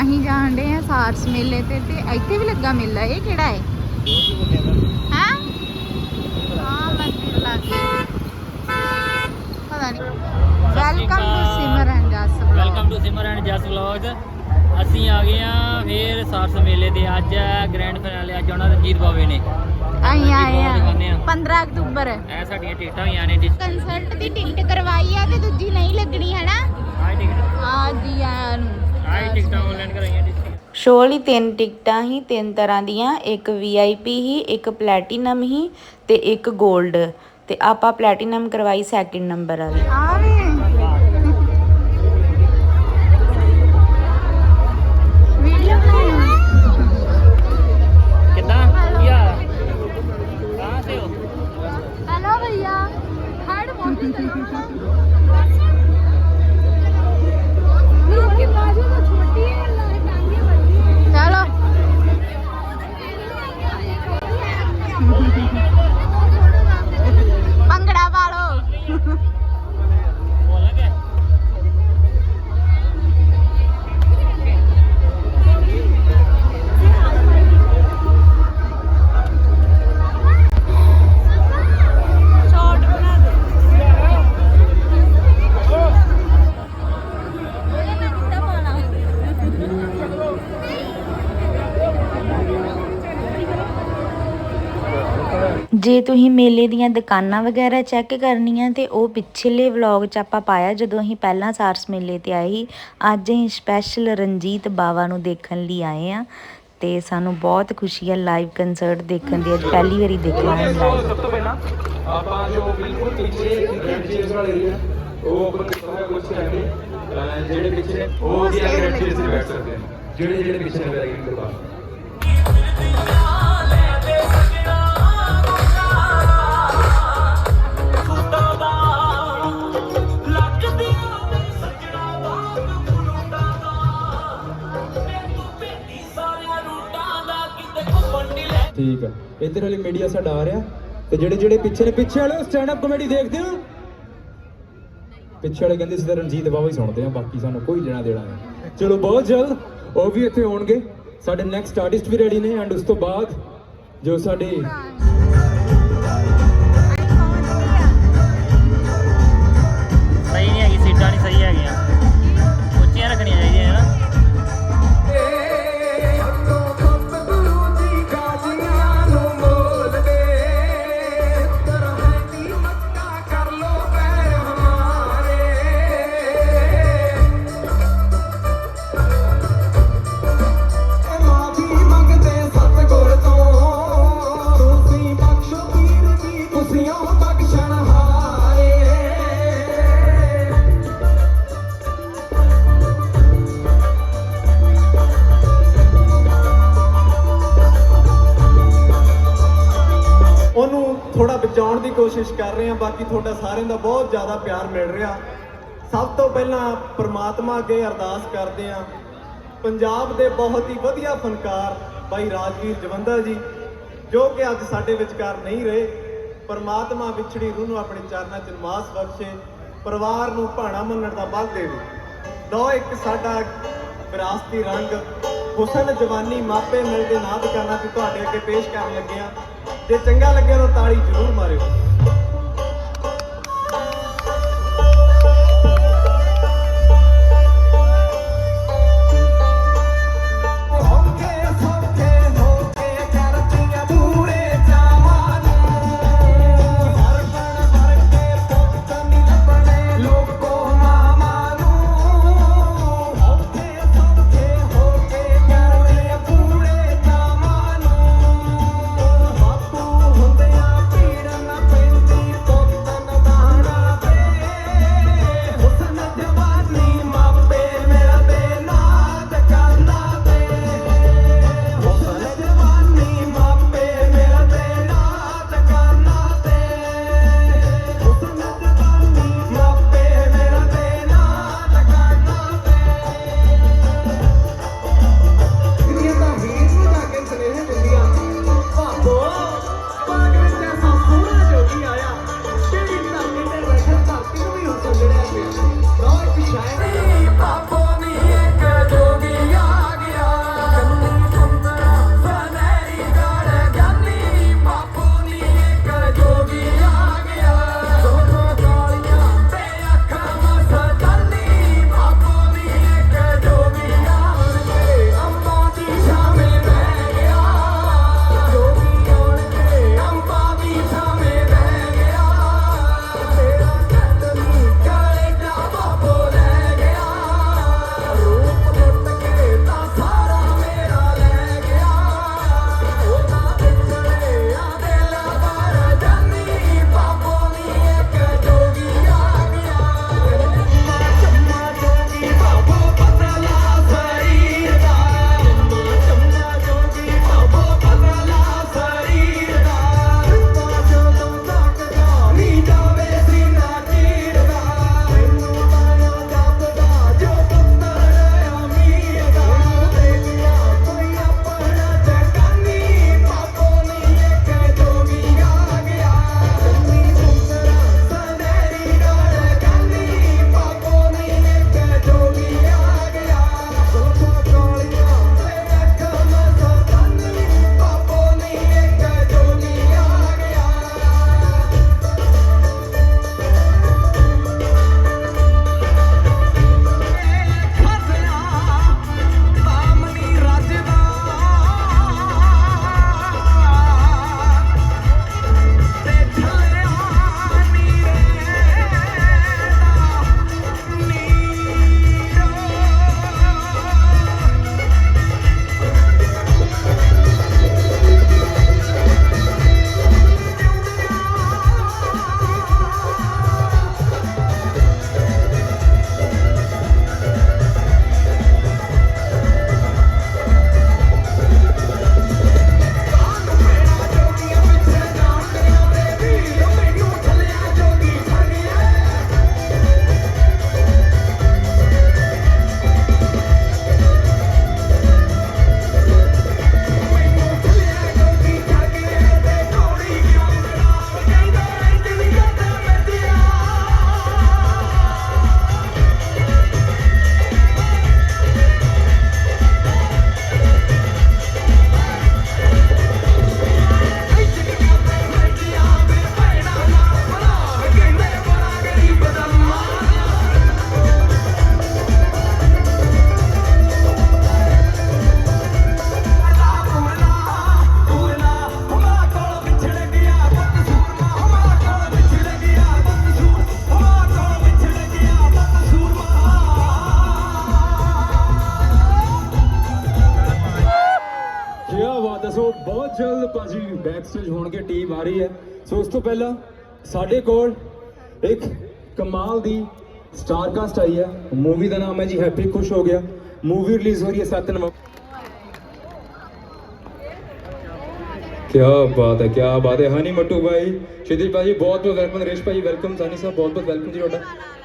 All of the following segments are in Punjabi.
ਅਸੀਂ ਜਾਣ ਡੇ ਆ ਸਾਰਸ ਮੇਲੇ ਤੇ ਤੇ ਇੱਥੇ ਵੀ ਲੱਗਾ ਮੇਲਾ ਇਹ ਕਿਹੜਾ ਹੈ? ਹਾਂ? ਹਾਂ ਮੰਦਿਰ ਲੱਗੇ। ਪਤਾ ਨਹੀਂ। Welcome to Simran Jas welcome to Simar and Jas vlogs ਅਸੀਂ ਆ ਗਏ ਆ ਫੇਰ ਸਾਰਸ ਮੇਲੇ ਤੇ। ਅੱਜ ਗ੍ਰੈਂਡ ਫਿਨਾਲੇ ਅੱਜ ਉਹਨਾਂ ਰਣਜੀਤ ਬਾਵੇ ਨੇ। ਅਸੀਂ ਆਏ ਆ ਆ। 15 ਅਕਤੂਬਰ। ਇਹ ਸਾਡੀਆਂ ਟਿਕਟਾਂ ਹੋਈਆਂ ਨੇ ਡਿਸ ਕੰਸਰਟ ਦੀ ਟਿਕਟ ਕਰਵਾਈ ਆ ਤੇ ਦੂਜੀ ਨਹੀਂ ਲੱਗਣੀ ਹੈ ਨਾ ਆ ਜੀ ਆਇਆਂ ਨੂੰ। ਆਹ ਟਿਕਟਾਂ ਆਨਲਾਈਨ ਕਰਾਈਆਂ ਡਿਸ ਸ਼ੋਅ ਲਈ ਤਿੰਨ ਟਿਕਟਾਂ ਹੀ ਤਿੰਨ ਤਰ੍ਹਾਂ ਦੀਆਂ ਇੱਕ ਵੀਆਈਪੀ ਹੀ ਇੱਕ ਪਲੈਟੀਨਮ ਹੀ ਤੇ ਇੱਕ 골ਡ ਤੇ ਆਪਾਂ ਪਲੈਟੀਨਮ ਕਰਵਾਈ ਸੈਕਿੰਡ ਨੰਬਰ ਵਾਲੀ। ਆ ਜੇ ਤੁਸੀਂ ਮੇਲੇ ਦੀਆਂ ਦੁਕਾਨਾਂ ਵਗੈਰਾ ਚੈੱਕ ਕਰਨੀਆਂ ਤੇ ਉਹ ਪਿਛਲੇ ਵਲੌਗ 'ਚ ਆਪਾਂ ਪਾਇਆ, ਜਦੋਂ ਅਸੀਂ ਪਹਿਲਾਂ ਸਾਰਸ ਮੇਲੇ ਤੇ ਆਏ ਸੀ, ਅੱਜ ਅਸੀਂ ਸਪੈਸ਼ਲ ਰਣਜੀਤ ਬਾਵਾ ਨੂੰ ਦੇਖਣ ਲਈ ਆਏ ਆ ਤੇ ਸਾਨੂੰ ਬਹੁਤ ਖੁਸ਼ੀ ਹੈ ਲਾਈਵ ਕੰਸਰਟ ਦੇਖਣ ਦੀ, ਅੱਜ ਪਹਿਲੀ ਵਾਰੀ ਦੇਖਣਾ ਹੈ ਸਭ ਤੋਂ ਪਹਿਲਾਂ ਆਪਾਂ ਜੋ ਬਿਲਕੁਲ ਪਿੱਛੇ ਰੈਡ ਵਾਲੇ ਏਰੀਆ ਉਹ ਓਪਨ ਕੀਤਾ ਕੁਝ ਹੈਗੇ ਜਿਹੜੇ ਪਿੱਛੇ ਉਹ ਵੀ ਰੈਡ ਚੇਅਰਸ ਤੇ ਬੈਠ ਸਕਦੇ ਨੇ ਜਿਹੜੇ ਜਿਹੜੇ ਪਿੱਛੇ ਨੇ ਬੈਠ ਠੀਕ ਹੈ ਇੱਧਰ ਵਾਲੀ ਮੀਡੀਆ ਸਾਡਾ ਆ ਰਿਹਾ। ਤੇ ਜਿਹੜੇ ਜਿਹੜੇ ਪਿੱਛੇ ਨੇ ਪਿੱਛੇ ਵਾਲੇ ਸਟੈਂਡ ਅਪ ਕਮੇਡੀ ਦੇਖਦੇ ਹੋ? ਪਿੱਛੇ ਵਾਲੇ ਕਹਿੰਦੇ ਸਿੱਧਾ ਰਣਜੀਤ ਬਾਬਾ ਹੀ ਸੁਣਦੇ ਆ, ਬਾਕੀ ਸਾਨੂੰ ਕੋਈ ਲੈਣਾ ਦੇਣਾ ਨਹੀਂ। ਚਲੋ ਬਹੁਤ ਜਲਦ, ਉਹ ਵੀ ਇੱਥੇ ਆਉਣਗੇ ਸਾਡੇ ਨੈਕਸਟ ਆਰਟਿਸਟ ਵੀ ਰੈਡੀ ਨੇ ਐਂਡ ਉਸ ਤੋਂ ਬਾਅਦ ਜੋ ਸਾਡੇ ਕੋਸ਼ਿਸ਼ ਕਰ ਰਹੇ ਹਾਂ, ਬਾਕੀ ਤੁਹਾਡਾ ਸਾਰਿਆਂ ਦਾ ਬਹੁਤ ਜ਼ਿਆਦਾ ਪਿਆਰ ਮਿਲ ਰਿਹਾ। ਸਭ ਤੋਂ ਪਹਿਲਾਂ ਪ੍ਰਮਾਤਮਾ ਅੱਗੇ ਅਰਦਾਸ ਕਰਦੇ ਹਾਂ। ਪੰਜਾਬ ਦੇ ਬਹੁਤ ਹੀ ਵਧੀਆ ਫਨਕਾਰ ਬਾਈ ਰਾਜਵੀਰ ਜਵੰਦਾ ਜੀ, ਜੋ ਕਿ ਅੱਜ ਸਾਡੇ ਵਿਚਕਾਰ ਨਹੀਂ ਰਹੇ। ਪਰਮਾਤਮਾ ਵਿਛੜੀ ਰੂਹ ਨੂੰ ਆਪਣੇ ਚਰਨਾਂ 'ਚ ਨਿਵਾਸ ਬਖਸ਼ੇ, ਪਰਿਵਾਰ ਨੂੰ ਭਾਣਾ ਮੰਨਣ ਦਾ ਬਲ ਦੇਵੇ। ਦੋ ਇੱਕ ਸਾਡਾ ਵਿਰਾਸਤੀ ਰੰਗ ਹੁਸਨ ਜਵਾਨੀ ਮਾਪੇ ਮਿਲਦੇ ਨਾ ਦੁਕਾਨਾਂ ਤੇ ਤੁਹਾਡੇ ਅੱਗੇ ਪੇਸ਼ ਕਰਨ ਲੱਗਿਆ ਹਾਂ। ਚੰਗਾ ਲੱਗਿਆ ਤਾਂ ਤਾੜੀ ਜ਼ਰੂਰ ਮਾਰਿਓ। ਬੈਕ ਸਟੇਜ ਹੋਣਗੇ ਟੀਮ ਆ ਰਹੀ ਹੈ ਸੋ ਉਸ ਤੋਂ ਪਹਿਲਾਂ ਸਾਡੇ ਕੋਲ ਇੱਕ ਕਮਾਲ ਦੀ ਸਟਾਰ ਕਾਸਟ ਆਈ ਹੈ ਮੂਵੀ ਦਾ ਨਾਮ ਹੈ ਜੀ ਹੈਪੀ ਖੁਸ਼ ਹੋ ਗਿਆ ਮੂਵੀ ਰਿਲੀਜ਼ ਹੋ ਰਹੀ ਹੈ 7 ਨਵੰਬਰ क्या बात है क्या बात है हनी मट्टू भाई क्षितिज भाजी बहुत बहुत ਵੈਲਕਮ ਨਰੇਸ਼ ਭਾਈ ਵੈਲਕਮ ਸਾਨੀ ਸਾਹਿਬ ਬਹੁਤ ਬਹੁਤ ਵੈਲਕਮ ਜੀ ਤੁਹਾਡਾ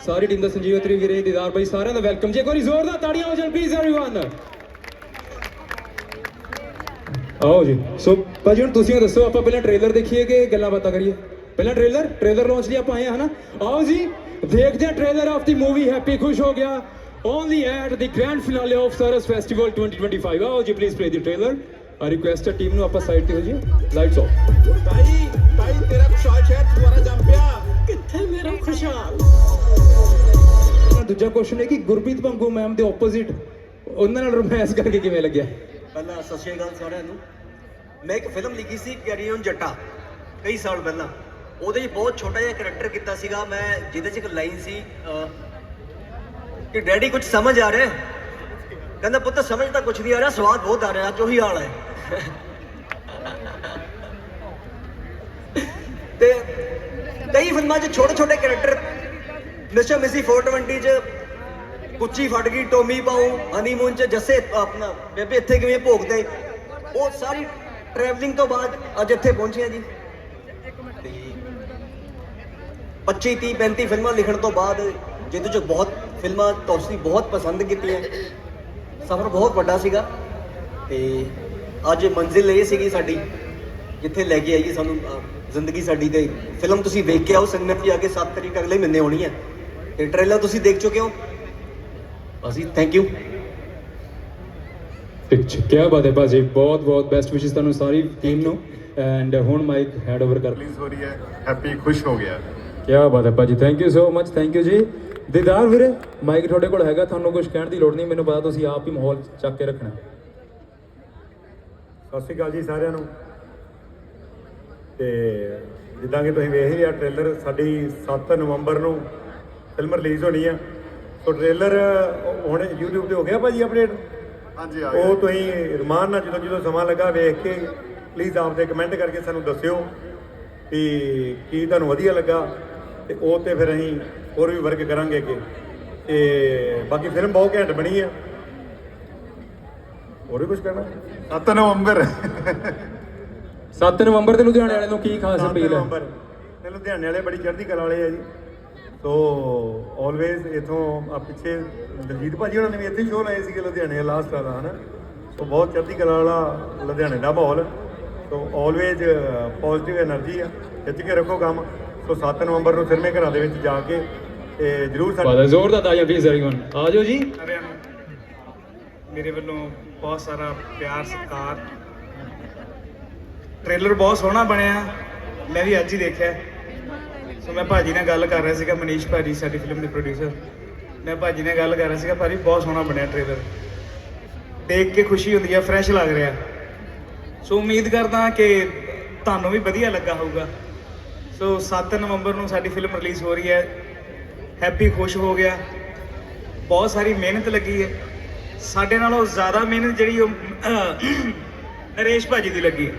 ਸਾਰੀ ਟੀਮ ਦਾ ਸੰਜੀਵ ਅਤਰੀ ਵੀਰੇ ਦੀਦਾਰ ਭਾਈ ਸਾਰਿਆਂ ਦਾ ਵੈਲਕਮ ਜੀ ਇੱਕ ਵਾਰੀ ਜ਼ੋਰਦਾਰ ਤਾੜੀਆਂ ਹੋ ਜਾਣ ਪਲੀਜ਼ एवरीवन ਆਓ ਜੀ। ਸੋ ਭਾਜੀ ਹੁਣ ਤੁਸੀਂ ਦੱਸੋ ਆਪਾਂ ਪਹਿਲਾਂ ਟ੍ਰੇਲਰ ਦੇਖੀਏ ਕਿ ਗੱਲਾਂ ਬਾਤਾਂ ਕਰੀਏ? ਪਹਿਲਾਂ ਟ੍ਰੇਲਰ ਟ੍ਰੇਲਰ ਲਾਂਚ ਲਈ ਆਪਾਂ ਆਏ ਹਾਂ ਹਨਾ? ਆਓ ਜੀ ਦੇਖਦੇ ਹਾਂ trailer of the movie happy ਖੁਸ਼ ਹੋ ਗਿਆ। Only at the grand finale of Saras festival 2025 ਆਓ ਜੀ ਪਲੀਜ਼ ਪਲੇ ਦੀ ਟ੍ਰੇਲਰ ਆ ਰਿਕੁਐਸਟ ਹੈ ਟੀਮ ਨੂੰ ਆਪਾਂ ਸਾਈਡ ਤੇ ਹੋ ਜੀ ਲਾਈਟਸ ਆਫ ਤਾਈ ਤਾਈ ਤੇਰਾ ਖੁਸ਼ਹਾਲ ਸ਼ਹਿਰ ਦੁਬਾਰਾ ਜੰਮ ਪਿਆ। ਕਿੱਥੇ ਮੇਰਾ ਖੁਸ਼ਹਾਲ? ਦੂਜਾ ਕੁਐਸਚਨ ਹੈ ਕਿ ਗੁਰਪ੍ਰੀਤ ਭੰਗੂ ਮੈਮ ਦੇ ਆਪੋਜ਼ਿਟ ਉਹਨਾਂ ਨਾਲ ਰੋਮਾਂਸ ਕਰਕੇ ਕਿਵੇਂ ਲੱਗਿਆ? ਪਹਿਲਾਂ ਸਤਿ ਸ਼੍ਰੀ ਅਕਾਲ ਸਾਰਿਆਂ ਨੂੰ। ਮੈਂ ਇੱਕ ਫਿਲਮ ਲਿਖੀ ਸੀ ਕੈਰੀ ਜੱਟਾ, ਕਈ ਸਾਲ ਪਹਿਲਾਂ। ਉਹਦੇ 'ਚ ਬਹੁਤ ਛੋਟਾ ਜਿਹਾ ਕਰੈਕਟਰ ਕੀਤਾ ਸੀਗਾ। ਮੈਂ ਜਿਹਦੇ 'ਚ ਇੱਕ ਲਾਈਨ ਸੀ ਕਿ ਡੈਡੀ ਕੁਝ ਸਮਝ ਆ ਰਿਹਾ? ਕਹਿੰਦਾ, ਪੁੱਤ, ਸਮਝ ਤਾਂ ਕੁਝ ਨਹੀਂ ਆ ਰਿਹਾ, ਸਵਾਦ ਬਹੁਤ ਆ ਰਿਹਾ ਅੱਜ ਉਹੀ ਹਾਲ ਹੈ। ਤੇ ਕਈ ਫਿਲਮਾਂ 'ਚ ਛੋਟੇ ਛੋਟੇ ਕਰੈਕਟਰ ਮਿਸਟਰ ਮਿਸੀ 420 'ਚ ਕੁੱਚੀ ਫਟ ਗਈ, ਟੋਮੀ ਪਾਉ ਹਨੀਮੂਨ 'ਚ ਜੱਸੇ, ਆਪਣਾ, ਬੇਬੇ ਇੱਥੇ ਕਿਵੇਂ ਭੋਗਦੇ? ਉਹ ਸਾਰੀ ਟਰੈਵਲਿੰਗ ਤੋਂ ਬਾਅਦ ਅੱਜ ਇੱਥੇ ਪਹੁੰਚੇ ਆ ਜੀ। ਤੇ 25 30 35 ਫਿਲਮਾਂ ਲਿਖਣ ਤੋਂ ਬਾਅਦ ਜਿਹਦੇ 'ਚ ਬਹੁਤ ਫਿਲਮਾਂ ਤੁਸੀਂ ਬਹੁਤ ਪਸੰਦ ਕੀਤੀਆਂ। ਸਫ਼ਰ ਬਹੁਤ ਵੱਡਾ ਸੀਗਾ ਤੇ ਅੱਜ ਮੰਜ਼ਿਲ ਇਹ ਸੀਗੀ ਸਾਡੀ, ਜਿੱਥੇ ਲੈ ਕੇ ਆਈਏ ਸਾਨੂੰ ਜ਼ਿੰਦਗੀ ਸਾਡੀ ਤੇ ਫਿਲਮ ਤੁਸੀਂ ਵੇਖ ਕੇ ਆਓ ਸਿਨੇਮਾ 'ਚ ਆ ਕੇ 7 ਤਰੀਕ ਅਗਲੇ ਮਹੀਨੇ ਹੋਣੀ ਹੈ। ਤੇ ਟ੍ਰੇਲਰ ਤੁਸੀਂ ਦੇਖ ਚੁੱਕੇ ਹੋ। ਅਸੀਂ ਥੈਂਕ ਯੂ ਕੀ ਬਾਤ ਹੈ ਭਾਜੀ ਬਹੁਤ ਬਹੁਤ ਬੈਸਟ ਵਿਸ਼ੇਸ ਤੁਹਾਨੂੰ ਸਾਰੀ ਟੀਮ ਨੂੰ। ਐਂਡ ਹੁਣ ਮਾਈਕ ਹੈਂਡ ਓਵਰ ਕਰ। ਰਿਲੀਜ਼ ਹੋ ਰਹੀ ਹੈ ਹੈਪੀ ਖੁਸ਼ ਹੋ ਗਿਆ। ਕੀ ਬਾਤ ਹੈ ਭਾਜੀ thank you so much thank you ਜੀ। ਦੀਦਾਰ ਵੀਰੇ ਮਾਈਕ ਤੁਹਾਡੇ ਕੋਲ ਹੈਗਾ ਤੁਹਾਨੂੰ ਕੁਝ ਕਹਿਣ ਦੀ ਲੋੜ ਨਹੀਂ ਮੈਨੂੰ ਪਤਾ ਤੁਸੀਂ ਆਪ ਹੀ ਮਾਹੌਲ ਚੱਕ ਕੇ ਰੱਖਣਾ। ਸਤਿ ਸ਼੍ਰੀ ਅਕਾਲ ਜੀ ਸਾਰਿਆਂ ਨੂੰ। ਤੇ ਜਿੱਦਾਂ ਕਿ ਤੁਸੀਂ ਵੇਖ ਹੀ ਲਿਆ ਟ੍ਰੇਲਰ ਸਾਡੀ 7 ਨਵੰਬਰ ਨੂੰ ਫਿਲਮ ਰਿਲੀਜ਼ ਹੋਣੀ ਆ। ਸੋ ਟ੍ਰੇਲਰ ਹੁਣ YouTube ਤੇ ਹੋ ਗਿਆ ਭਾਜੀ ਅਪਡੇਟ ਹਾਂਜੀ ਆ ਉਹ ਤੁਸੀਂ ਰਮਾਨ ਨਾਲ ਜਦੋਂ ਜਦੋਂ ਸਮਾਂ ਲੱਗਾ ਵੇਖ ਕੇ ਪਲੀਜ਼ ਆਪਦੇ ਕਮੈਂਟ ਕਰਕੇ ਸਾਨੂੰ ਦੱਸਿਓ ਕਿ ਕੀ ਤੁਹਾਨੂੰ ਵਧੀਆ ਲੱਗਾ ਤੇ ਉਹ ਤੇ ਫਿਰ ਅਸੀਂ ਹੋਰ ਵੀ ਵਰਕ ਕਰਾਂਗੇ ਅੱਗੇ। ਤੇ ਬਾਕੀ ਫਿਲਮ ਬਹੁਤ ਘੈਂਟ ਬਣੀ ਆ। ਹੋਰ ਵੀ ਕੁਝ ਕਹਿਣਾ? 7 ਨਵੰਬਰ। 7 ਨਵੰਬਰ ਤੇ ਲੁਧਿਆਣੇ ਵਾਲਿਆਂ ਨੂੰ ਕੀ ਖਾਸ ਅਪੀਲ ਹੈ? ਨਵੰਬਰ। ਤੇ ਲੁਧਿਆਣੇ ਵਾਲੇ ਬੜੀ ਚੜ੍ਹਦੀ ਕਲਾ ਵਾਲੇ ਆ ਜੀ। ਸੋ ਆਲਵੇਜ਼ ਇਥੋਂ ਆ ਪਿੱਛੇ ਦਲਜੀਤ ਭਾਜੀ ਉਹਨਾਂ ਨੇ ਵੀ ਇੱਥੇ ਸ਼ੋਅ ਲਾਏ ਸੀਗੇ ਲੁਧਿਆਣੇ ਲਾਸਟ ਵਾਲਾ ਹਨਾ? ਸੋ ਬਹੁਤ ਚੜ੍ਹਦੀ ਕਲਾ ਵਾਲਾ ਲੁਧਿਆਣੇ ਦਾ ਮਾਹੌਲ। ਸੋ ਆਲਵੇਜ਼ ਪੋਜ਼ਿਟਿਵ એનર્ਜੀ ਆ। ਖਿੱਚ ਕੇ ਰੱਖੋ ਕੰਮ। ਸੋ 7 ਨਵੰਬਰ ਨੂੰ ਫਿਰ ਸਿਰਮੇ ਘਰਾਂ ਦੇ ਵਿੱਚ ਜਾ ਕੇ ਤੇ ਜਰੂਰ ਸਾਡੇ ਬੜਾ ਜ਼ੋਰ ਦਾ ਤਾਜਾ ਪਲੀਜ਼ एवरीवन ਆ ਜਾਓ ਜੀ। ਮੇਰੇ ਵੱਲੋਂ ਬਹੁਤ ਸਾਰਾ ਪਿਆਰ ਸਤਿਕਾਰ। ਟ੍ਰੇਲਰ ਬਹੁਤ ਸੋਹਣਾ ਬਣਿਆ। ਮੈਂ ਵੀ ਅੱਜ ਹੀ ਦੇਖਿਆ। ਸੋ ਮੈਂ ਭਾਜੀ ਨਾਲ ਗੱਲ ਕਰ ਰਿਹਾ ਸੀਗਾ ਮਨੀਸ਼ ਭਾਜੀ ਸਾਡੀ ਫਿਲਮ ਦੇ ਪ੍ਰੋਡਿਊਸਰ ਮੈਂ ਭਾਜੀ ਨਾਲ ਗੱਲ ਕਰ ਰਿਹਾ ਸੀਗਾ ਭਾਜੀ ਬਹੁਤ ਸੋਹਣਾ ਬਣਿਆ ਟ੍ਰੇਲਰ ਦੇਖ ਕੇ ਖੁਸ਼ੀ ਹੁੰਦੀ ਹੈ ਫਰੈਸ਼ ਲੱਗ ਰਿਹਾ। ਸੋ ਉਮੀਦ ਕਰਦਾ ਕਿ ਤੁਹਾਨੂੰ ਵੀ ਵਧੀਆ ਲੱਗਾ ਹੋਊਗਾ। ਸੋ 7 ਨਵੰਬਰ ਨੂੰ ਸਾਡੀ ਫਿਲਮ ਰਿਲੀਜ਼ ਹੋ ਰਹੀ ਹੈ। ਹੈਪੀ ਖੁਸ਼ ਹੋ ਗਿਆ। ਬਹੁਤ ਸਾਰੀ ਮਿਹਨਤ ਲੱਗੀ ਹੈ। ਸਾਡੇ ਨਾਲੋਂ ਜ਼ਿਆਦਾ ਮਿਹਨਤ ਜਿਹੜੀ ਉਹ ਅਹ, ਨਰੇਸ਼ ਭਾਜੀ ਦੀ ਲੱਗੀ ਹੈ।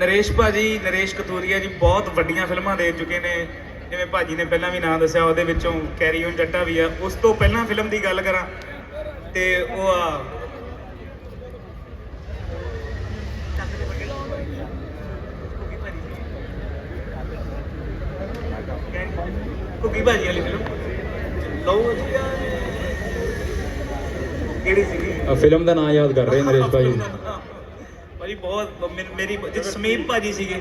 ਨਰੇਸ਼ ਭਾਜੀ ਨਰੇਸ਼ ਕਤੂਰੀਆ ਜੀ ਬਹੁਤ ਵੱਡੀਆਂ ਫਿਲਮਾਂ ਦੇ ਚੁੱਕੇ ਨੇ। ਜਿਵੇਂ ਭਾਜੀ ਨੇ ਪਹਿਲਾਂ ਵੀ ਨਾਮ ਦੱਸਿਆ ਉਹਦੇ ਵਿੱਚੋਂ ਕੈਰੀ ਔਨ ਜੱਟਾ ਵੀ ਆ। ਉਸ ਤੋਂ ਪਹਿਲਾਂ ਫਿਲਮ ਦੀ ਗੱਲ ਕਰਾਂ ਤੇ ਉਹ ਆ ਕੁਕੀ ਭਾਜੀ ਵਾਲੀ ਫਿਲਮ। ਲਓ ਜੀ ਕਿਹੜੀ ਸੀਗੀ? ਫਿਲਮ ਦਾ ਨਾਮ ਯਾਦ ਕਰ ਰਹੇ ਨਰੇਸ਼ ਭਾਈ। ਭਾਜੀ ਬਹੁਤ ਮੇਰੀ ਜਿ ਸਮੀਪ ਭਾਜੀ ਸੀਗੇ।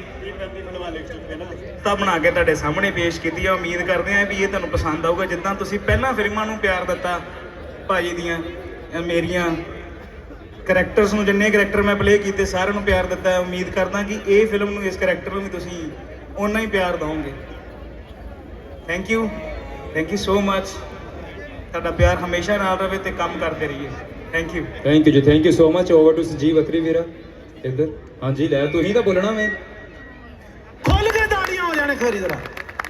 ਤਾਂ ਬਣਾ ਕੇ ਤੁਹਾਡੇ ਸਾਹਮਣੇ ਪੇਸ਼ ਕੀਤੀ ਆ। ਉਮੀਦ ਕਰਦੇ ਆ ਵੀ ਇਹ ਤੁਹਾਨੂੰ ਪਸੰਦ ਆਊਗਾ। ਜਿੱਦਾਂ ਤੁਸੀਂ ਪਹਿਲਾਂ ਫਿਲਮਾਂ ਨੂੰ ਪਿਆਰ ਦਿੱਤਾ ਭਾਜੀ ਦੀਆਂ ਅਹ ਮੇਰੀਆਂ ਕਰੈਕਟਰਸ ਨੂੰ ਜਿੰਨੇ ਕਰੈਕਟਰ ਮੈਂ ਪਲੇ ਕੀਤੇ ਸਾਰਿਆਂ ਨੂੰ ਪਿਆਰ ਦਿੱਤਾ। ਉਮੀਦ ਕਰਦਾ ਕਿ ਇਹ ਫਿਲਮ ਨੂੰ ਇਸ ਕਰੈਕਟਰ ਨੂੰ ਵੀ ਤੁਸੀਂ ਓਨਾ ਹੀ ਪਿਆਰ ਦਿਓਗੇ thank you thank you so much ਤੁਹਾਡਾ ਪਿਆਰ ਹਮੇਸ਼ਾ ਨਾਲ ਰਵੇ ਤੇ ਕੰਮ ਕਰਦੇ ਰਹੀਏ। ਥੈਂਕ ਯੂ ਥੈਂਕ ਯੂ ਜੀ। Thank you so much over to Sanjeev Attri ਵੀਰਾ। ਇੱਧਰ। ਹਾਂਜੀ, ਲੈ ਤੁਸੀਂ ਤਾਂ ਬੋਲਣਾ ਮੈਂ। ਖੁੱਲ ਕੇ ਤਾੜੀਆਂ ਹੋ ਜਾਣੇ ਖਰੀ ਜ਼ਰਾ।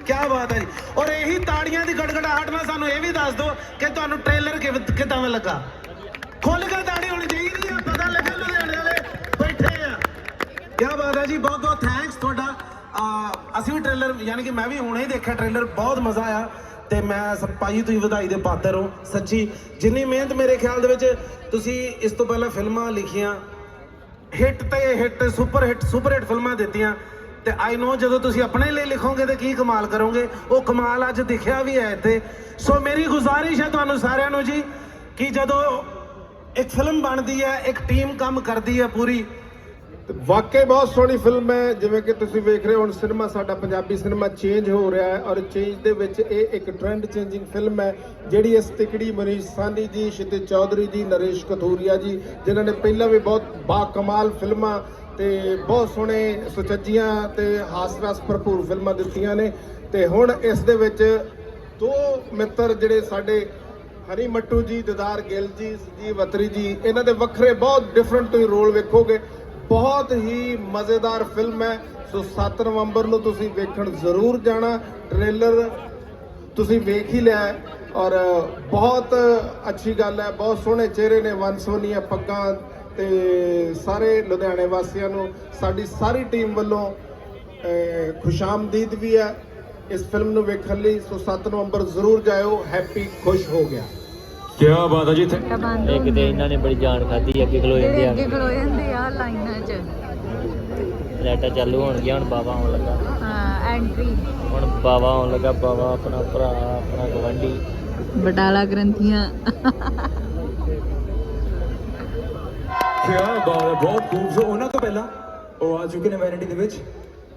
ਕੀ ਬਾਤ ਹੈ ਜੀ। ਔਰ ਇਹੀ ਤਾੜੀਆਂ ਦੀ ਗੜਗੜਾਹਟ ਨਾਲ ਸਾਨੂੰ ਇਹ ਵੀ ਦੱਸ ਦਿਓ ਕਿ ਤੁਹਾਨੂੰ ਟ੍ਰੇਲਰ ਕਿਦਾਂ ਲੱਗਾ। ਖੁੱਲ ਕੇ ਤਾੜੀ ਹੋਣੀ ਚਾਹੀਦੀ ਹੈ ਪਤਾ ਲੱਗੇ ਲੁਧਿਆਣੇ ਵਾਲੇ ਬੈਠੇ ਕੀ ਬਾਤ ਹੈ ਜੀ, ਬਹੁਤ ਬਹੁਤ ਥੈਂਕਸ ਤੁਹਾਡਾ। ਅਸੀਂ ਵੀ ਟ੍ਰੇਲਰ ਯਾਨੀ ਕਿ ਮੈਂ ਵੀ ਹੁਣੇ ਦੇਖਿਆ ਟ੍ਰੇਲਰ ਬਹੁਤ ਮਜ਼ਾ ਆਇਆ। ਤੇ ਮੈਂ ਸ- ਭਾਜੀ ਤੁਸੀਂ ਵਧਾਈ ਦੇ ਪਾਤਰ ਹੋ, ਸੱਚੀ। ਜਿੰਨੀ ਮਿਹਨਤ ਮੇਰੇ ਖਿਆਲ ਦੇ ਵਿੱਚ, ਤੁਸੀਂ ਇਸ ਤੋਂ ਪਹਿਲਾਂ ਫਿਲਮਾਂ ਲਿਖੀਆਂ ਹਿੱਟ ਤੇ hit, super hit super hit ਫਿਲਮਾਂ ਦਿੱਤੀਆਂ। ਤੇ ਆਈ ਨੋ, ਜਦੋਂ ਤੁਸੀਂ ਆਪਣੇ ਲਈ ਲਿਖੋਗੇ ਤੇ ਕੀ ਕਮਾਲ ਕਰੋਗੇ, ਉਹ ਕਮਾਲ ਅੱਜ ਦਿਖਿਆ ਵੀ ਹੈ ਇੱਥੇ। ਸੋ ਮੇਰੀ ਗੁਜ਼ਾਰਿਸ਼ ਹੈ ਤੁਹਾਨੂੰ ਸਾਰਿਆਂ ਨੂੰ ਜੀ, ਕਿ ਜਦੋਂ ਇੱਕ ਫਿਲਮ ਬਣਦੀ ਹੈ, ਇੱਕ ਟੀਮ ਕੰਮ ਕਰਦੀ ਹੈ ਪੂਰੀ ਤੇ ਵਾਕਈ ਬਹੁਤ ਸੋਹਣੀ ਫਿਲਮ ਹੈ। ਜਿਵੇਂ ਕਿ ਤੁਸੀਂ ਵੇਖ ਰਹੇ ਹੋ, ਹੁਣ ਸਿਨੇਮਾ ਸਾਡਾ ਪੰਜਾਬੀ ਸਿਨੇਮਾ ਚੇਂਜ ਹੋ ਰਿਹਾ ਹੈ ਔਰ ਚੇਂਜ ਦੇ ਵਿੱਚ ਇਹ ਇੱਕ ਟ੍ਰੈਂਡ ਚੇਂਜਿੰਗ ਫਿਲਮ ਹੈ, ਜਿਹੜੀ ਇਸ ਤਿਕੜੀ ਮਨੀਸ਼ ਸਾਨੀ ਜੀ, ਸ਼ਿਤੇ ਚੌਧਰੀ ਜੀ, ਨਰੇਸ਼ ਕਥੂਰੀਆ ਜੀ, ਜਿਨ੍ਹਾਂ ਨੇ ਪਹਿਲਾਂ ਵੀ ਬਹੁਤ ਬਾ ਕਮਾਲ ਫਿਲਮਾਂ ਤੇ ਬਹੁਤ ਸੋਹਣੇ ਸੁਚੱਜੀਆਂ ਤੇ ਹਾਸ ਰਸ ਭਰਪੂਰ ਫਿਲਮਾਂ ਦਿੱਤੀਆਂ ਨੇ। ਤੇ ਹੁਣ ਇਸ ਦੇ ਵਿੱਚ ਦੋ ਮਿੱਤਰ ਜਿਹੜੇ ਸਾਡੇ ਹਰੀ ਮੱਟੂ ਜੀ, ਦਦਾਰ ਗਿੱਲ ਜੀ ਜੀ ਵਤਰੀ ਜੀ, ਇਹਨਾਂ ਦੇ ਵੱਖਰੇ ਬਹੁਤ ਡਿਫਰੈਂਟ ਤੁਸੀਂ ਰੋਲ ਵੇਖੋਗੇ। ਬਹੁਤ ਹੀ ਮਜ਼ੇਦਾਰ ਫਿਲਮ ਹੈ। ਸੋ 7 ਨਵੰਬਰ ਨੂੰ ਤੁਸੀਂ ਵੇਖਣ ਜ਼ਰੂਰ ਜਾਣਾ। ਟ੍ਰੇਲਰ ਤੁਸੀਂ ਵੇਖ ਹੀ ਲਿਆ ਹੈ ਔਰ ਬਹੁਤ ਅੱਛੀ ਗੱਲ ਹੈ। ਬਹੁਤ ਸੋਹਣੇ ਚਿਹਰੇ ਨੇ ਵੰਸੋਨੀਆਂ ਪੱਗਾਂ ਤੇ ਸਾਰੇ ਲੁਧਿਆਣੇ ਵਾਸੀਆਂ ਨੂੰ। ਸਾਡੀ ਸਾਰੀ ਟੀਮ ਵੱਲੋਂ ਖੁਸ਼ਾਮਦੀਦ ਵੀ ਹੈ ਇਸ ਫਿਲਮ ਨੂੰ ਵੇਖਣ ਲਈ। ਸੋ 7 ਨਵੰਬਰ ਜ਼ਰੂਰ ਜਾਇਓ। ਹੈਪੀ ਖੁਸ਼ ਹੋ ਗਿਆ। ਕੀ ਬਾਤ ਹੈ ਜੀ ਇੱਥੇ। ਇੱਕ ਤੇ ਇਹਨਾਂ ਨੇ ਬੜੀ ਜਾਨ ਖਾਦੀ ਅੱਗੇ ਖਲੋ ਜਾਂਦੇ ਆ। ਖਲੋ ਜਾਂਦੇ ਆ ਲਾਈਨਾਂ 'ਚ। ਲਾਈਟਾਂ ਚਾਲੂ ਹੁਣ ਬਾਵਾ ਆਉਣ ਲੱਗਾ। ਹਾਂ ਐਂਟਰੀ। ਹੁਣ ਬਾਵਾ ਆਉਣ ਲੱਗਾ ਬਾਵਾ ਆਪਣਾ ਭਰਾ ਆਪਣਾ ਗਵੰਡੀ ਬਟਾਲਾ ਗ੍ਰੰਥੀਆਂ। ਕੀ ਬਾਤ ਹੈ ਬਹੁਤ ਖੂਬਸੂਰਤ। ਉਹਨਾਂ ਤੋਂ ਪਹਿਲਾਂ ਉਹ ਆ ਚੁੱਕੇ ਨੇ ਵੈਨਿਟੀ ਦੇ ਵਿੱਚ।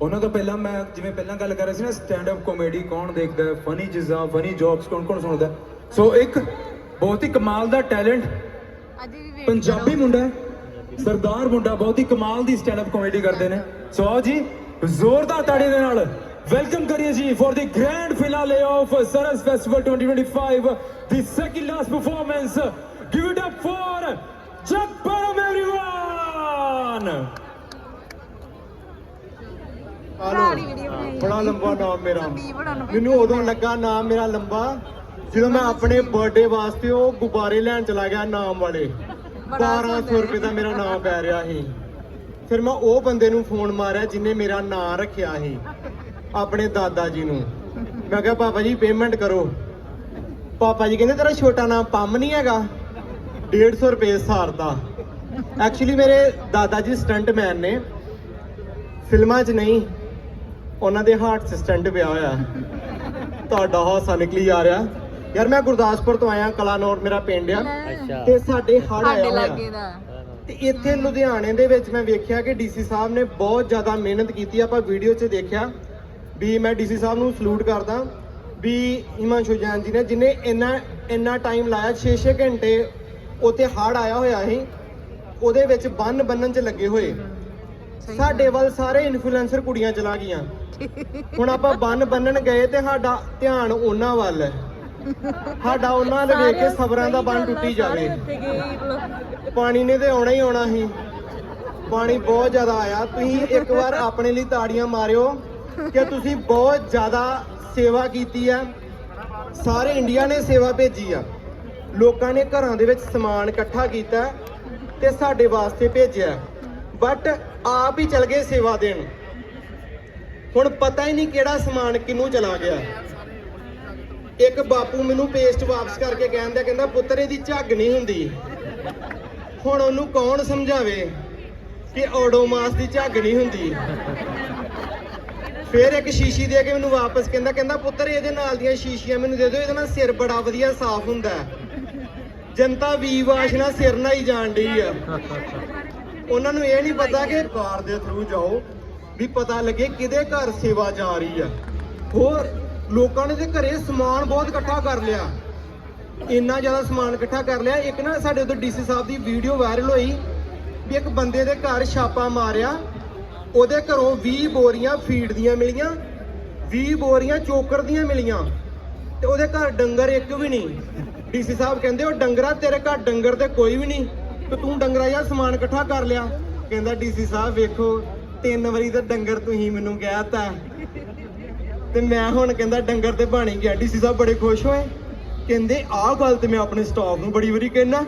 ਉਹਨਾਂ ਤੋਂ ਪਹਿਲਾਂ ਮੈਂ ਜਿਵੇਂ ਪਹਿਲਾਂ ਗੱਲ ਕਰ ਰਿਹਾ ਸੀ ਨਾ ਸਟੈਂਡ ਅਪ ਕਾਮੇਡੀ ਕੌਣ ਦੇਖਦਾ ਹੈ? ਫਨੀ ਚੀਜ਼ਾਂ ਫਨੀ ਜੋਕਸ ਕੌਣ ਕੌਣ ਸੁਣਦਾ ਹੈ? ਸੋ ਇੱਕ ਬਹੁਤ ਹੀ ਕਮਾਲ ਦਾ ਟੈਲੈਂਟ। ਪੰਜਾਬੀ ਮੁੰਡਾ ਸਰਦਾਰ ਮੁੰਡਾ ਬਹੁਤ ਹੀ ਕਮਾਲ ਦੀ ਸਟੈਂਡ ਅਪ ਕਾਮੇਡੀ ਕਰਦੇ ਨੇ। ਸੋ ਆਓ ਜੀ ਜ਼ੋਰਦਾਰ ਤਾੜੀ ਦੇ ਨਾਲ ਵੈਲਕਮ ਕਰੀਏ ਜੀ for the grand finale of Saras festival 2025 the second last performance give it up for Jagparam everyone ਬੜਾ ਲੰਬਾ ਨਾਮ ਮੇਰਾ। ਮੈਨੂੰ ਉਦੋਂ ਲੱਗਾ ਨਾਮ ਮੇਰਾ ਲੰਬਾ। ਜਦੋਂ ਮੈਂ ਆਪਣੇ ਬਰਥਡੇ ਵਾਸਤੇ ਉਹ ਗੁਬਾਰੇ ਲੈਣ ਚਲਾ ਗਿਆ ਨਾਮ ਵਾਲੇ। 1200 ਰੁਪਏ ਦਾ ਮੇਰਾ ਨਾਮ ਪੈ ਰਿਹਾ ਸੀ। ਫਿਰ ਮੈਂ ਉਹ ਬੰਦੇ ਨੂੰ ਫੋਨ ਮਾਰਿਆ ਜਿਨੇ ਮੇਰਾ ਨਾਮ ਰੱਖਿਆ ਸੀ ਆਪਣੇ ਦਾਦਾ ਜੀ ਨੂੰ। ਮੈਂ ਕਿਹਾ ਪਾਪਾ ਜੀ ਪੇਮੈਂਟ ਕਰੋ। ਪਾਪਾ ਜੀ ਕਹਿੰਦੇ ਤੇਰਾ ਛੋਟਾ ਨਾਮ ਪੰਮ ਨਹੀਂ ਹੈਗਾ। 150 ਰੁਪਏ ਸਾਰਦਾ। ਐਕਚੁਅਲੀ ਮੇਰੇ ਦਾਦਾ ਜੀ ਸਟੰਟਮੈਨ ਨੇ। ਫਿਲਮਾਂ 'ਚ ਨਹੀਂ ਉਹਨਾਂ ਦੇ ਹਾਰਟ 'ਚ ਸਟੰਟ ਪਿਆ ਹੋਇਆ। ਤੁਹਾਡਾ ਹੌਸਲਾ ਨਿਕਲੀ ਆ ਰਿਹਾ। ਯਾਰ ਮੈਂ ਗੁਰਦਾਸਪੁਰ ਤੋਂ ਆਇਆ ਕਲਾਨੌਰ ਮੇਰਾ ਪਿੰਡ ਆ। ਅੱਛਾ। ਤੇ ਸਾਡੇ ਹੜ ਆਇਆ ਹੋਇਆ। ਲਾਗੇ ਦਾ। ਤੇ ਇੱਥੇ ਲੁਧਿਆਣੇ ਦੇ ਵਿੱਚ ਮੈਂ ਵੇਖਿਆ ਕਿ ਡੀਸੀ ਸਾਹਿਬ ਨੇ ਬਹੁਤ ਜ਼ਿਆਦਾ ਮਿਹਨਤ ਕੀਤੀ ਆਪਾਂ ਵੀਡੀਓ 'ਚ ਦੇਖਿਆ ਵੀ ਮੈਂ ਡੀਸੀ ਸਾਹਿਬ ਨੂੰ ਸਲੂਟ ਕਰਦਾ ਵੀ ਹਿਮਾਂਸ਼ੂ ਜੈਨ ਜੀ ਨੇ ਜਿਨੇ ਇੰਨਾ ਇੰਨਾ ਟਾਈਮ ਲਾਇਆ 6-6 ਘੰਟੇ ਉੱਥੇ ਹੜ ਆਇਆ ਹੋਇਆ ਸੀ ਉਹਦੇ ਵਿੱਚ ਬੰਨ ਬੰਨਣ 'ਚ ਲੱਗੇ ਹੋਏ। ਸਾਡੇ ਵੱਲ ਸਾਰੇ ਇਨਫਲੂਐਂਸਰ ਕੁੜੀਆਂ ਚਲਾ ਗਈਆਂ। ਹੁਣ ਆਪਾਂ ਬੰਨ ਬੰਨਣ ਗਏ ਤੇ ਸਾਡਾ ਧਿਆਨ ਉਹਨਾਂ ਵੱਲ ਹੈ। ਸਾਡਾ ਉਹਨਾਂ ਦੇ ਵੇਖ ਕੇ ਸਬਰਾਂ ਦਾ ਬੰਨ ਟੁੱਟੀ ਜਾਵੇ। ਪਾਣੀ ਨੇ ਤੇ ਆਉਣਾ ਹੀ ਆਉਣਾ ਸੀ। ਪਾਣੀ ਬਹੁਤ ਜ਼ਿਆਦਾ ਆਇਆ। ਤੁਸੀਂ ਇੱਕ ਵਾਰ ਆਪਣੇ ਲਈ ਤਾੜੀਆਂ ਮਾਰਿਓ ਕਿ ਤੁਸੀਂ ਬਹੁਤ ਜ਼ਿਆਦਾ ਸੇਵਾ ਕੀਤੀ ਹੈ ਸਾਰੇ ਇੰਡੀਆ ਨੇ ਸੇਵਾ ਭੇਜੀ ਆ। ਲੋਕਾਂ ਨੇ ਘਰਾਂ ਦੇ ਵਿੱਚ ਸਮਾਨ ਇਕੱਠਾ ਕੀਤਾ ਤੇ ਸਾਡੇ ਵਾਸਤੇ ਭੇਜਿਆ। ਬਟ ਆਪ ਹੀ ਚਲ ਗਏ ਸੇਵਾ ਦੇਣ। ਹੁਣ ਪਤਾ ਹੀ ਨਹੀਂ ਕਿਹੜਾ ਸਮਾਨ ਕਿਹਨੂੰ ਚਲਾ ਗਿਆ। ਇੱਕ ਬਾਪੂ ਮੈਨੂੰ ਪੇਸਟ ਵਾਪਸ ਕਰਕੇ ਕਹਿੰਦਾ ਕਹਿੰਦਾ ਪੁੱਤਰ ਇਹਦੀ ਝੱਗ ਨਹੀਂ ਹੁੰਦੀ। ਹੁਣ ਉਹਨੂੰ ਕੌਣ ਸਮਝਾਵੇ ਕਿ ਓਡੋਮਾਸ ਦੀ ਝੱਗ ਨਹੀਂ ਹੁੰਦੀ? ਫਿਰ ਇੱਕ ਸ਼ੀਸ਼ੀ ਦੇ ਕੇ ਮੈਨੂੰ ਵਾਪਸ ਕਹਿੰਦਾ ਕਹਿੰਦਾ ਪੁੱਤਰ, ਇਹਦੇ ਨਾਲ ਦੀਆਂ ਸ਼ੀਸ਼ੀਆਂ ਮੈਨੂੰ ਦੇ ਦਿਓ, ਇਹਦੇ ਨਾਲ ਸਿਰ ਬੜਾ ਵਧੀਆ ਸਾਫ਼ ਹੁੰਦਾ ਜਨਤਾ ਵੀ ਵਾਸ਼ ਨਾਲ ਸਿਰ ਨਾਲ ਹੀ ਜਾਣ ਡਈ ਆ। ਉਹਨਾਂ ਨੂੰ ਇਹ ਨਹੀਂ ਪਤਾ ਕਿ ਕਾਰ ਦੇ ਥਰੂ ਜਾਓ, ਵੀ ਪਤਾ ਲੱਗੇ ਕਿਹਦੇ ਘਰ ਸੇਵਾ ਜਾ ਰਹੀ ਆ। ਹੋਰ ਲੋਕਾਂ ਨੇ ਤੇ ਘਰੇ ਸਮਾਨ ਬਹੁਤ ਇਕੱਠਾ ਕਰ ਲਿਆ। ਇੰਨਾ ਜ਼ਿਆਦਾ ਸਮਾਨ ਇਕੱਠਾ ਕਰ ਲਿਆ। ਇੱਕ ਨਾ ਸਾਡੇ ਉਧਰ ਡੀਸੀ ਸਾਹਿਬ ਦੀ ਵੀਡੀਓ ਵਾਇਰਲ ਹੋਈ ਵੀ ਇੱਕ ਬੰਦੇ ਦੇ ਘਰ ਛਾਪਾ ਮਾਰਿਆ। ਉਹਦੇ ਘਰੋਂ 20 ਬੋਰੀਆਂ ਫੀਡ ਦੀਆਂ ਮਿਲੀਆਂ 20 ਬੋਰੀਆਂ ਚੋਕਰ ਦੀਆਂ ਮਿਲੀਆਂ ਤੇ ਉਹਦੇ ਘਰ ਡੰਗਰ ਇੱਕ ਵੀ ਨਹੀਂ। ਡੀਸੀ ਸਾਹਿਬ ਕਹਿੰਦੇ, ਉਹ ਡੰਗਰਾ ਤੇਰੇ ਘਰ ਡੰਗਰ ਤੇ ਕੋਈ ਵੀ ਨਹੀਂ, ਤੇ ਤੂੰ ਡੰਗਰਾ ਯਾਰ ਸਮਾਨ ਇਕੱਠਾ ਕਰ ਲਿਆ। ਕਹਿੰਦਾ ਡੀਸੀ ਸਾਹਿਬ, ਵੇਖੋ, ਤਿੰਨ ਵਾਰੀ ਤਾਂ ਡੰਗਰ ਤੁਸੀਂ ਮੈਨੂੰ ਕਹਿਤਾ ਤੇ ਮੈਂ ਹੁਣ ਕਹਿੰਦਾ ਡੰਗਰ ਤੇ ਬਣ ਗਿਆ ਡੀਸੀ ਸਾਹਿਬ ਬੜੇ ਖੁਸ਼ ਹੋਏ। ਕਹਿੰਦੇ ਆਹ ਗੱਲ ਤੇ ਮੈਂ ਆਪਣੇ ਸਟਾਫ ਨੂੰ ਬੜੀ ਵਾਰੀ ਕਹਿਣਾ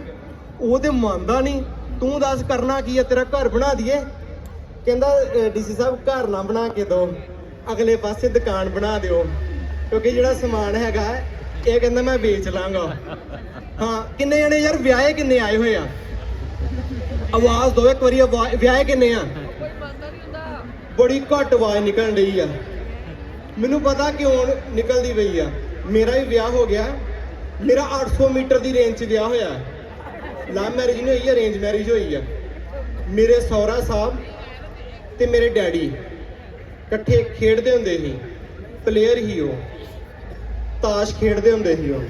ਉਹ ਤੇ ਮੰਨਦਾ ਨਹੀਂ ਤੂੰ ਦੱਸ ਕਰਨਾ ਕੀ ਹੈ ਤੇਰਾ ਘਰ ਬਣਾ ਦਈਏ। ਕਹਿੰਦਾ ਡੀਸੀ ਸਾਹਿਬ ਘਰ ਨਾ ਬਣਾ ਕੇ ਦਿਓ ਅਗਲੇ ਪਾਸੇ ਦੁਕਾਨ ਬਣਾ ਦਿਓ ਕਿਉਂਕਿ ਜਿਹੜਾ ਸਮਾਨ ਹੈਗਾ ਇਹ ਕਹਿੰਦਾ ਮੈਂ ਵੇਚ ਲਾਂਗਾ। ਹਾਂ ਕਿੰਨੇ ਜਣੇ ਯਾਰ ਵਿਆਹੇ ਕਿੰਨੇ ਆਏ ਹੋਏ ਆ? ਆਵਾਜ਼ ਦੋ ਇੱਕ ਵਾਰੀ ਵਿਆਹੇ ਕਿੰਨੇ ਆ? ਬੜੀ ਘੱਟ ਆਵਾਜ਼ ਨਿਕਲਣ ਰਹੀ ਆ। ਮੈਨੂੰ ਪਤਾ ਕਿਉਂ ਨਿਕਲਦੀ ਪਈ ਆ। ਮੇਰਾ ਵੀ ਵਿਆਹ ਹੋ ਗਿਆ। ਮੇਰਾ 800 ਮੀਟਰ ਦੀ ਰੇਂਜ 'ਚ ਵਿਆਹ ਹੋਇਆ। ਲਵ ਮੈਰਿਜ ਨਹੀਂ ਹੋਈ ਅਰੇਂਜ ਮੈਰਿਜ ਹੋਈ ਆ। ਮੇਰੇ ਸਹੁਰਾ ਸਾਹਿਬ ਤੇ ਮੇਰੇ ਡੈਡੀ ਇਕੱਠੇ ਖੇਡਦੇ ਹੁੰਦੇ ਸੀ। ਪਲੇਅਰ ਹੀ ਉਹ। ਤਾਸ਼ ਖੇਡਦੇ ਹੁੰਦੇ ਸੀ ਉਹ।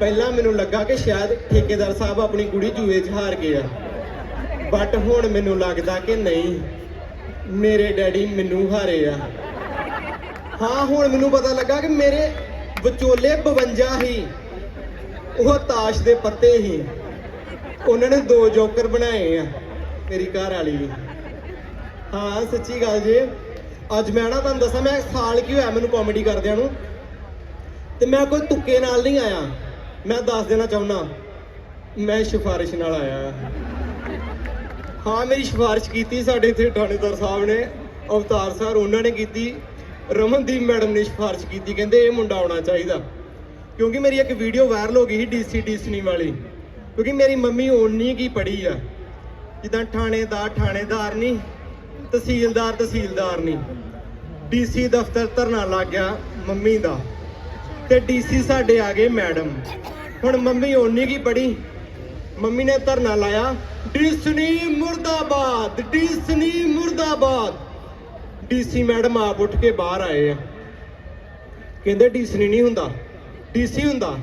ਪਹਿਲਾਂ ਮੈਨੂੰ ਲੱਗਾ ਕਿ ਸ਼ਾਇਦ ਠੇਕੇਦਾਰ ਸਾਹਿਬ ਆਪਣੀ ਕੁੜੀ ਜੂਏ 'ਚ ਹਾਰ ਗਏ ਆ। ਬਟ ਹੁਣ ਮੈਨੂੰ ਲੱਗਦਾ ਕਿ ਨਹੀਂ। ਮੇਰੇ ਡੈਡੀ ਮੈਨੂੰ ਹਾਰੇ ਆ। ਹਾਂ, ਹੁਣ ਮੈਨੂੰ ਪਤਾ ਲੱਗਾ ਕਿ ਮੇਰੇ ਵਿਚੋਲੇ 52 ਹੀ, ਉਹ ਤਾਸ਼ ਦੇ ਪੱਤੇ ਹੀ। ਉਹਨਾਂ ਨੇ ਦੋ ਜੋਕਰ ਬਣਾਏ ਆ ਮੇਰੀ ਘਰ ਵਾਲੀ ਨੇ। ਹਾਂ, ਸੱਚੀ ਗੱਲ ਜੀ, ਅੱਜ ਮੈਂ ਨਾ ਤੁਹਾਨੂੰ ਦੱਸਾਂ, ਮੈਂ ਸਾਲ ਕੀ ਹੋਇਆ ਮੈਨੂੰ ਕਾਮੇਡੀ ਕਰਦਿਆਂ ਨੂੰ, ਤੇ ਮੈਂ ਕੋਈ ਤੁੱਕੇ ਨਾਲ ਨਹੀਂ ਆਇਆ। ਮੈਂ ਦੱਸ ਦੇਣਾ ਚਾਹੁੰਦਾ, ਮੈਂ ਸਿਫਾਰਿਸ਼ ਨਾਲ ਆਇਆ ਹਾਂ, ਮੇਰੀ ਸਿਫਾਰਿਸ਼ ਕੀਤੀ ਸਾਡੇ ਇੱਥੇ ਥਾਣੇਦਾਰ ਸਾਹਿਬ ਨੇ, ਅਵਤਾਰ ਸਰ, ਉਹਨਾਂ ਨੇ ਕੀਤੀ। ਰਮਨਦੀਪ ਮੈਡਮ ਨੇ ਸਿਫਾਰਿਸ਼ ਕੀਤੀ, ਕਹਿੰਦੇ ਇਹ ਮੁੰਡਾ ਆਉਣਾ ਚਾਹੀਦਾ। ਕਿਉਂਕਿ ਮੇਰੀ ਇੱਕ ਵੀਡੀਓ ਵਾਇਰਲ ਹੋ ਗਈ ਸੀ ਡੀਸੀ ਡੀਸਨੀ ਵਾਲੀ। ਕਿਉਂਕਿ ਮੇਰੀ ਮੰਮੀ ਓਨੀ ਕੀ ਪੜ੍ਹੀ ਆ। ਜਿੱਦਾਂ ਥਾਣੇਦਾਰ ਥਾਣੇਦਾਰ ਨਹੀਂ ਤਹਿਸੀਲਦਾਰ ਤਹਿਸੀਲਦਾਰ ਨਹੀਂ ਡੀਸੀ ਦਫ਼ਤਰ ਧਰਨਾ ਲੱਗ ਗਿਆ ਮੰਮੀ ਦਾ। ਤੇ ਡੀਸੀ ਸਾਡੇ ਆ ਗਏ ਮੈਡਮ। ਹੁਣ ਮੰਮੀ ਓਨੀ ਕੀ ਪੜ੍ਹੀ। ਮੰਮੀ ਨੇ ਧਰਨਾ ਲਾਇਆ, ਡੀਸਨੀ ਮੁਰਦਾਬਾਦ ਡੀਸਨੀ ਮੁਰਦਾਬਾਦ। ਡੀਸੀ ਮੈਡਮ ਆਪ ਉੱਠ ਕੇ ਬਾਹਰ ਆਏ ਆ। ਕਹਿੰਦੇ ਡੀਸਨੀ ਨਹੀਂ ਹੁੰਦਾ, ਡੀਸੀ ਹੁੰਦਾ।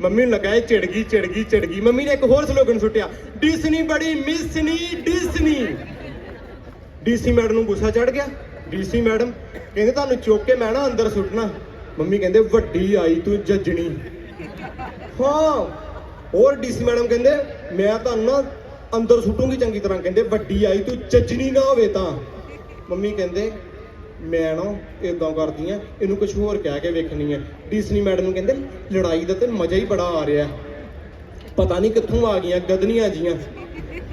ਮੰਮੀ ਨੂੰ ਲੱਗਾ ਚਿੜਗੀ ਚਿੜਗੀ ਚਿੜਗੀ। ਮੰਮੀ ਨੇ ਇੱਕ ਹੋਰ ਸਲੋਗਨ ਸੁੱਟਿਆ, ਡੀਸਨੀ ਬੜੀ, ਮਿਸਨੀ, ਡੀਸਨੀ। ਡੀਸੀ ਮੈਡਮ ਨੂੰ ਗੁੱਸਾ ਚੜ ਗਿਆ। ਡੀਸੀ ਮੈਡਮ ਕਹਿੰਦੇ ਤੁਹਾਨੂੰ ਚੁੱਕ ਕੇ ਮੈਂ ਨਾ ਅੰਦਰ ਸੁੱਟਣਾ। ਮੰਮੀ ਕਹਿੰਦੇ ਵੱਡੀ ਆਈ ਤੂੰ ਜੱਜਣੀ। ਹਾਂ, ਹੋਰ ਡੀਸੀ ਮੈਡਮ ਕਹਿੰਦੇ, ਮੈਂ ਤੁਹਾਨੂੰ ਨਾ ਅੰਦਰ ਸੁੱਟੂਗੀ ਚੰਗੀ ਤਰ੍ਹਾਂ। ਕਹਿੰਦੇ ਵੱਡੀ ਆਈ ਤੂੰ ਜੱਜਣੀ ਨਾ ਹੋਵੇ ਤਾਂ। ਮੰਮੀ ਕਹਿੰਦੇ ਮੈਂ ਨਾ ਇਦਾਂ ਕਰਦੀ ਆ, ਇਹਨੂੰ ਕੁਝ ਹੋਰ ਕਹਿ ਕੇ ਵੇਖਣੀ ਆ। ਡੀਸਨੀ ਮੈਡਮ ਨੂੰ ਕਹਿੰਦੇ, ਲੜਾਈ ਦਾ ਤੇ ਮਜ਼ਾ ਹੀ ਬੜਾ ਆ ਰਿਹਾ ਪਤਾ ਨਹੀਂ ਕਿੱਥੋਂ ਆ ਗਈਆਂ, ਗਦਨੀਆਂ ਜੀਆਂ।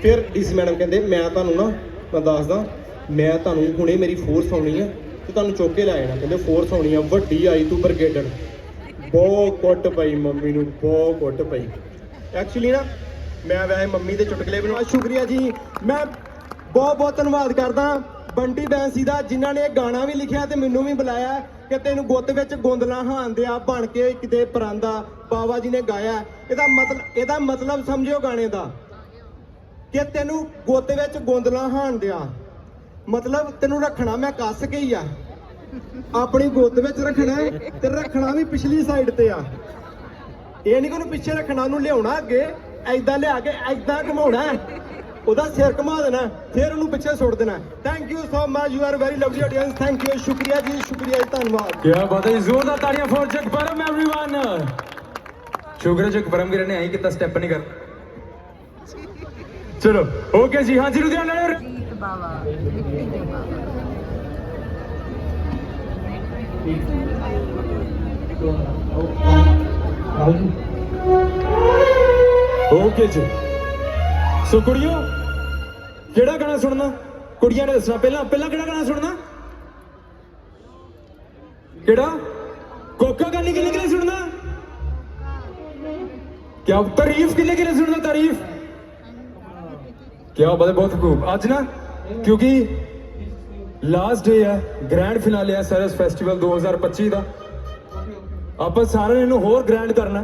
ਫਿਰ ਡੀਸੀ ਮੈਡਮ ਕਹਿੰਦੇ, ਮੈਂ ਤੁਹਾਨੂੰ ਨਾ, ਮੈਂ ਦੱਸਦਾ, ਮੈਂ ਤੁਹਾਨੂੰ ਹੁਣੇ ਮੇਰੀ ਫੋਰਸ ਆਉਣੀ ਆ, ਤੇ ਤੁਹਾਨੂੰ ਚੁੱਕ ਕੇ ਲੈ ਜਾਣਾ ਕਹਿੰਦੇ, ਫੋਰਸ ਆਉਣੀ ਆ, ਵੱਡੀ ਆਈ ਤੂੰ ਬਰਗੇਡਰ। ਬਹੁਤ ਕੁੱਟ ਪਈ ਮੰਮੀ ਨੂੰ, ਬਹੁਤ ਕੁੱਟ ਪਈ। ਐਕਚੁਅਲੀ ਨਾ, ਮੈਂ ਵੈਸੇ ਮੰਮੀ ਦੇ ਚੁਟਕਲੇ ਬਣਵਾ ਸ਼ੁਕਰੀਆ ਜੀ। ਮੈਂ ਬਹੁਤ ਬਹੁਤ ਧੰਨਵਾਦ ਕਰਦਾ। ਬੰਟੀ ਬੈਂਸੀ ਦਾ, ਜਿਨ੍ਹਾਂ ਨੇ ਗਾਣਾ ਵੀ ਲਿਖਿਆ ਤੇ ਮੈਨੂੰ ਵੀ ਬੁਲਾਇਆ, ਕਿ ਤੈਨੂੰ ਗੁੱਤ ਵਿੱਚ ਗੋਂਦਲਾ ਹਾਂਦਿਆ ਬਣ ਕੇ ਕਿਤੇ ਪਰਾਂਦਾ ਬਾਬਾ ਜੀ ਨੇ ਗਾਇਆ। ਇਹਦਾ ਮਤਲਬ ਇਹਦਾ ਮਤਲਬ ਸਮਝਿਓ ਗਾਣੇ ਦਾ, ਕਿ ਤੈਨੂੰ ਗੁੱਤ ਵਿੱਚ ਗੋਂਦਲਾ ਹਾਂਦਿਆ ਮਤਲਬ ਤੈਨੂੰ ਰੱਖਣਾ ਮੈਂ ਕੱਸ ਕੇ ਹੀ ਆ। ਆਪਣੀ ਗੁੱਤ ਵਿੱਚ ਰੱਖਣਾ ਤੇ ਰੱਖਣਾ ਵੀ ਪਿਛਲੀ ਸਾਈਡ ਤੇ ਆ। ਇਹ ਨਹੀਂ ਕਿ ਉਹਨੂੰ ਪਿੱਛੇ ਰੱਖਣਾ, ਉਹਨੂੰ ਲਿਆਉਣਾ ਅੱਗੇ ਐਦਾਂ ਲਿਆ ਕੇ ਐਦਾਂ ਘਮਾਉਣਾ ਉਹਦਾ ਸਿਰ ਘੁਮਾ ਦੇਣਾ ਫਿਰ ਉਹਨੂੰ ਪਿੱਛੇ ਸੁੱਟ ਦੇਣਾ। Thank you so much you are very lovely audience thank you ਸ਼ੁਕਰੀਆ ਜੀ ਸ਼ੁਕਰੀਆ ਜੀ ਧੰਨਵਾਦ। ਕੀ ਬਾਤ ਹੈ ਜ਼ੋਰਦਾਰ ਤਾੜੀਆਂ ਫॉर ਜਗਬਰਮ एवरीवन ਸ਼ੁਕਰ ਜਗਬਰਮ ਵੀਰ ਨੇ ਆਈ ਕਿਤਾ ਸਟੈਪ ਨਹੀਂ ਕਰ ਚਲੋ ਓਕੇ ਜੀ ਹਾਂ ਜੀ ਲੁਧਿਆਣਾ ਜੀਤ ਬਾਵਾ। ਓਕੇ ਜੀ। ਸੋ ਕੁੜੀਓ, ਕਿਹੜਾ ਗਾਣਾ ਸੁਣਨਾ? ਕੁੜੀਆਂ ਨੇ ਦੱਸਣਾ। ਪਹਿਲਾਂ ਪਹਿਲਾਂ ਕਿਹੜਾ ਗਾਣਾ ਸੁਣਨਾ? ਕਿਹੜਾ? ਕੋਕਾ ਗਾਣੀ ਕਿੰਨੇ ਕਿੰਨੇ ਸੁਣਨਾ? ਕਿਆ ਤਾਰੀਫ ਕਿੰਨੇ ਕਿੰਨੇ ਸੁਣਨਾ, ਤਾਰੀਫ? ਕਿਆ ਬਾਤ ਬਹੁਤ ਖੂਬ। ਅੱਜ ਨਾ, ਕਿਉਂਕਿ ਲਾਸਟ ਡੇ ਆ ਗ੍ਰੈਂਡ ਫਿਨਾਲੇ ਹੈ ਸਰਸ ਫੈਸਟੀਵਲ 2025 ਦਾ। ਆਪਾਂ ਸਾਰਿਆਂ ਨੇ ਇਹਨੂੰ ਹੋਰ ਗ੍ਰੈਂਡ ਕਰਨਾ।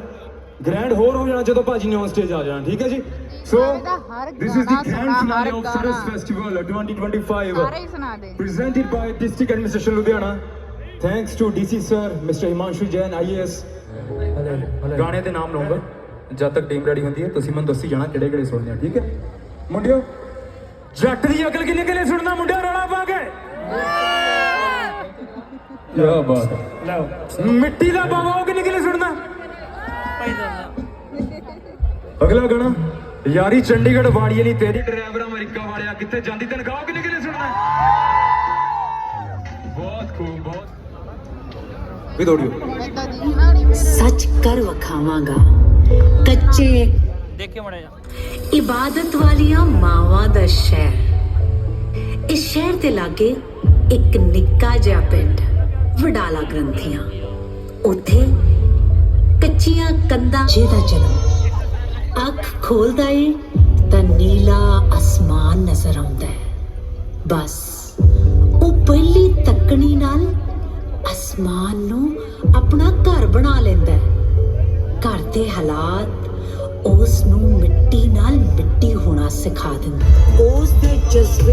ਗ੍ਰੈਂਡ ਹੋਰ ਹੋ ਜਾਣਾ ਜਦੋਂ ਭਾਜੀ ਨੇ ਔਨ ਸਟੇਜ ਆ ਜਾਣਾ, ਠੀਕ ਹੈ ਜੀ? So this is the grand finale of Saras festival 2025 ਸਾਰੇ ਹੀ ਸੁਣਾ ਦੇ। Presented by District Administration Ludhiana. Thanks to DC sir, Mr. Himanshu Jain, IAS. ਗਾਣੇ ਦੇ ਨਾਮ ਲਵਾਂਗਾ ਜਦ ਤੱਕ ਟੀਮ ਰੈਡੀ ਹੁੰਦੀ ਹੈ ਤੁਸੀਂ ਮੈਨੂੰ ਦੱਸੀ ਜਾਣਾ ਕਿਹੜੇ ਕਿਹੜੇ ਸੁਣਨੇ ਆ ਠੀਕ ਹੈ? ਮੁੰਡਿਓ ਜੱਟ ਦੀ ਅਕਲ ਕਿੰਨੇ ਕਿੰਨੇ ਸੁਣਨਾ ਮੁੰਡਿਓ ਰੌਲਾ ਪਾ ਕੇ? ਕੀ ਬਾਤ ਹੈ। ਲਓ ਮਿੱਟੀ ਦਾ ਬਾਬਾ ਉਹ ਕਿੰਨੇ ਕਿੰਨੇ ਸੁਣਨਾ? ਅਗਲਾ ਗਾਣਾ। ਯਾਰੀ ਚੰਡੀਗੜ੍ਹ ਵਾੜੀਏ ਨਹੀਂ ਤੇਰੀ ਡਰਾਈਵਰ ਅਮਰੀਕਾ ਵਾਲਿਆ ਕਿੱਥੇ ਜਾਂਦੀ ਤਨਖਾਹ ਕਿੰਨੇ ਕਿੰਨੇ ਸੁਣਨਾ? ਬਹੁਤ ਖੂਬ ਬਹੁਤ। ਵੀ ਦੌੜਿਓ ਸੱਚ ਕਰ ਵਖਾਵਾਂਗਾ। ਕੱਚੇ ਦੇਖਿਓ ਮੜਾ ਜਾ ਇਬਾਦਤ ਵਾਲੀਆਂ ਮਾਵਾਂ ਦਾ ਸ਼ਹਿਰ। ਇਸ ਸ਼ਹਿਰ ਦੇ ਲਾਗੇ ਇੱਕ ਨਿੱਕਾ ਜਿਹਾ ਪਿੰਡ ਵਡਾਲਾ ਗ੍ਰੰਥੀਆਂ। ਉੱਥੇ ਕੱਚੀਆਂ ਕੰਧਾਂ ਜਿਹਦਾ ਜਨਮ ਅੱਖ ਖੋਲਦਾ ਏ, ਤਾਂ ਨੀਲਾ ਅਸਮਾਨ ਨਜ਼ਰ ਆਉਂਦਾ ਹੈ ਬਸ, ਉਹ ਪਹਿਲੀ ਤੱਕਣੀ ਨਾਲ ਅਸਮਾਨ ਨੂੰ ਆਪਣਾ ਘਰ ਬਣਾ ਲੈਂਦਾ ਹੈ ਘਰ ਦੇ ਹਾਲਾਤ ਉਸ ਨੂੰ ਮਿੱਟੀ ਨਾਲ ਮਿੱਟੀ ਹੋਣਾ ਸਿਖਾ ਦਿੰਦੇ ਉਸ ਦੇ ਜਜ਼ਬੇ